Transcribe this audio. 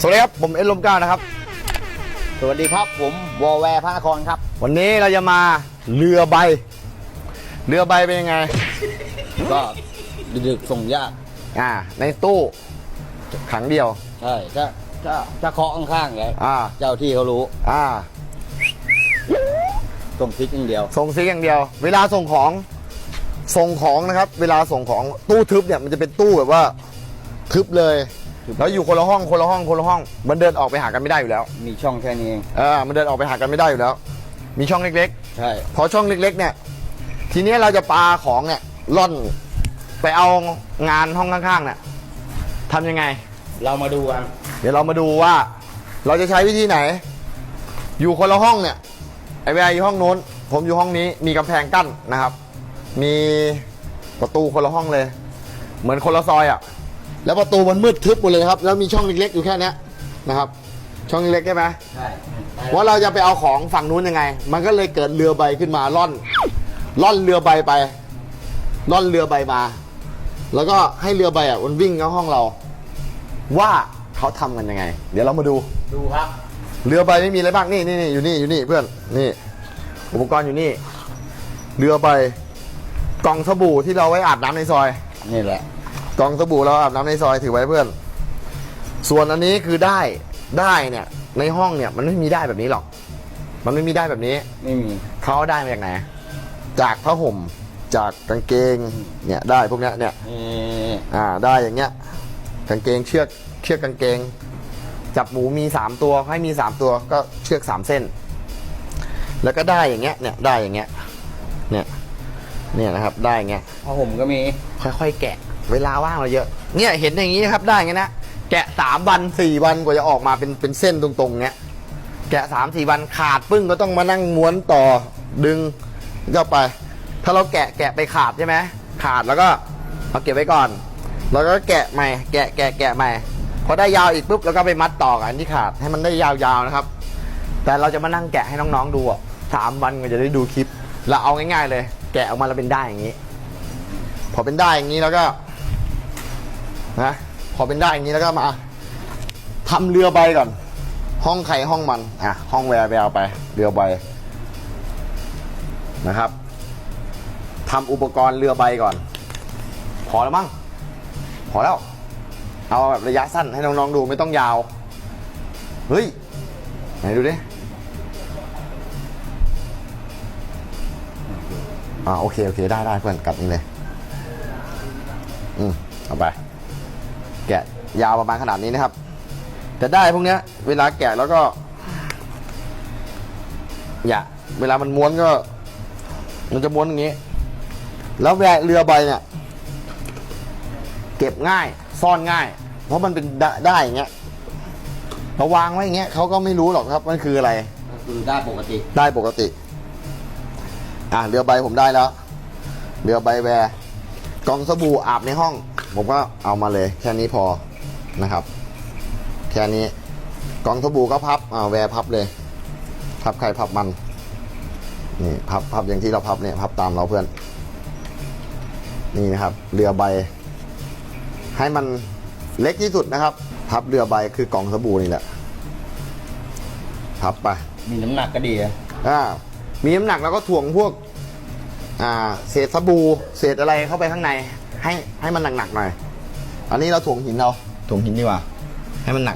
สวัสดีครับ ผมเอ็นลมเก้านะครับ สวัสดีครับผมวอแวร์พระนครครับ วันนี้เราจะมาเรือใบ เรือใบเป็นยังไง ก็ดึกๆส่งยากอ่า ในตู้ขังเดียว ใช่ถ้าถ้าถ้าเคาะข้างๆแล้วอ่า เจ้าที่เขารู้อ่า ส่งพริกอย่างเดียว ส่งซิกอย่างเดียว เวลาส่งของ ส่งของนะครับ เวลาส่งของตู้ทึบเนี่ยมันจะเป็นตู้แบบว่า ทึบเลยทึบ แล้วอยู่คนละห้องคนละห้องคนละห้อง มันเดินออกไปหากันไม่ได้อยู่แล้วมีช่องแค่นี้เองเออมันเดินออกไปหากันไม่ได้อยู่แล้ว มีช่องเล็กใช่ ๆ พอช่องเล็ก ๆ เนี่ย ทีนี้เราจะปาของเนี่ยล่อนไปเอางานห้องข้างๆเนี่ยทำยังไง เรามาดูกันเดี๋ยวเรามาดูว่า เราจะใช้วิธีไหน อยู่คนละห้องเนี่ย ไอ้เวลาอยู่ห้องโน้น ผมอยู่ห้องนี้ มีกำแพงกั้นนะครับ มีประตูคนละห้องเลย เหมือนคนละซอยอะ่ะ แล้วประตูมันมืดทึบหมดเลยครับ แล้วมีช่องเล็กๆอยู่แค่เนี้ยนะครับ ช่องเล็กๆใช่ไหมใช่ว่าเราจะไปเอาของฝั่งนู้นยังไง มันก็เลยเกิดเรือใบขึ้นมาล่อน ล่อนเรือใบไป ล่อนเรือใบมา แล้วก็ให้เรือใบอะมันวิ่งเข้าห้องเรา ว่าเขาทำกันยังไง เดี๋ยวเรามาดู ดูครับ เรือใบไม่มีอะไรบ้างนี่นี่นี่อยู่นี่อยู่นี่เพื่อนนี่ อุปกรณ์อยู่นี่ เรือใบกล่องสบู่ที่เราไว้อาบน้ำในซอย นี่แหละ กล่องสบู่เราอาบน้ำในซอยถือไว้เพื่อน ส่วนอันนี้คือได้ได้เนี่ย ในห้องเนี่ยมันไม่มีได้แบบนี้หรอก มันไม่มีได้แบบนี้ ไม่มี เขาเอาได้มาจากไหน จากผ้าห่ม จากกางเกง เนี่ยได้พวกเนี้ยเนี่ย นี่อ่าได้อย่างเงี้ย กางเกงเชือกเชือกกางเกง จับหมูมีสามตัวให้มีสามตัวก็เชือกสามเส้น แล้วก็ได้อย่างเงี้ย เนี่ยได้อย่างเงี้ย เนี่ย เนี่ยนะครับได้อย่างเงี้ย ผ้าห่มก็มี ค่อยๆแกะ เวลาว่างเราเยอะ เนี่ยเห็นอย่างนี้นะครับได้อย่างนะแกะสามวันสี่วันกว่าจะออกมาเป็นเป็นเส้นตรงๆเงี้ยแกะสามสี่วันขาดปึ้งก็ต้องมานั่งม้วนต่อดึงก็ไป ถ้าเราแกะแกะไปขาดใช่ไหมขาดแล้วก็เอาเก็บไว้ก่อนแล้วก็แกะใหม่แกะแกะแกะใหม่พอได้ยาวอีกปุ๊บแล้วก็ไปมัดต่อกับอันที่ขาดให้มันได้ยาวๆนะครับ แต่เราจะมานั่งแกะให้น้องๆดูอะสามวันก็จะได้ดูคลิปเราเอาง่ายๆเลย แกะออกมาแล้วเป็นได้อย่างนี้ พอเป็นได้อย่างนี้แล้วก็ นะพอเป็นได้อย่างนี้แล้วก็มาทำเรือใบก่อน ห้องใครห้องมันอะห้องแวร์แววไปเรือใบนะครับทำอุปกรณ์เรือใบก่อน พอแล้วมั้งพอแล้ว เอาแบบระยะสั้นให้น้องๆดูไม่ต้องยาว เฮ้ยไหนดูดิอ่าโอเค โอเค ได้ได้เพื่อนกัดนี่เลย อืมเอาไป แกะยาวประมาณขนาดนี้นะครับ แต่ได้พวกเนี้ย เวลาแกะแล้วก็อย่าเวลามันม้วนก็ มันจะม้วนอย่างนี้ แล้วแวะเรือใบเนี่ยเก็บง่าย ซ่อนง่าย เพราะมันเป็นได้ได้อย่างเงี้ยเราวางไว้อย่างเงี้ยเขาก็ไม่รู้หรอกครับมันคืออะไรก็คือได้ปกติ ได้ปกติ อะเรือใบผมได้แล้ว เรือใบแวร์กล่องสบู่อาบในห้อง ผมก็เอามาเลยแค่นี้พอนะครับ แค่นี้กล่องสบู่ก็พับอ่าแวร์พับเลย พับใครพับมันนี่พับพับอย่างที่เราพับเนี่ยพับตามเราเพื่อน นี่นะครับ เรือใบ ให้มันเล็กที่สุดนะครับ พับเรือใบคือกล่องสบู่นี่แหละพับไปมีน้ำหนักก็ดีอะอ่ามีน้ำหนักแล้วก็ถ่วงพวก อ่า เศษสบู่เศษอะไรเข้าไปข้างใน ให้ให้มันหนักๆหน่อย อันนี้เราถ่วงหินเราถ่วงหินดีกว่า ให้มันหนั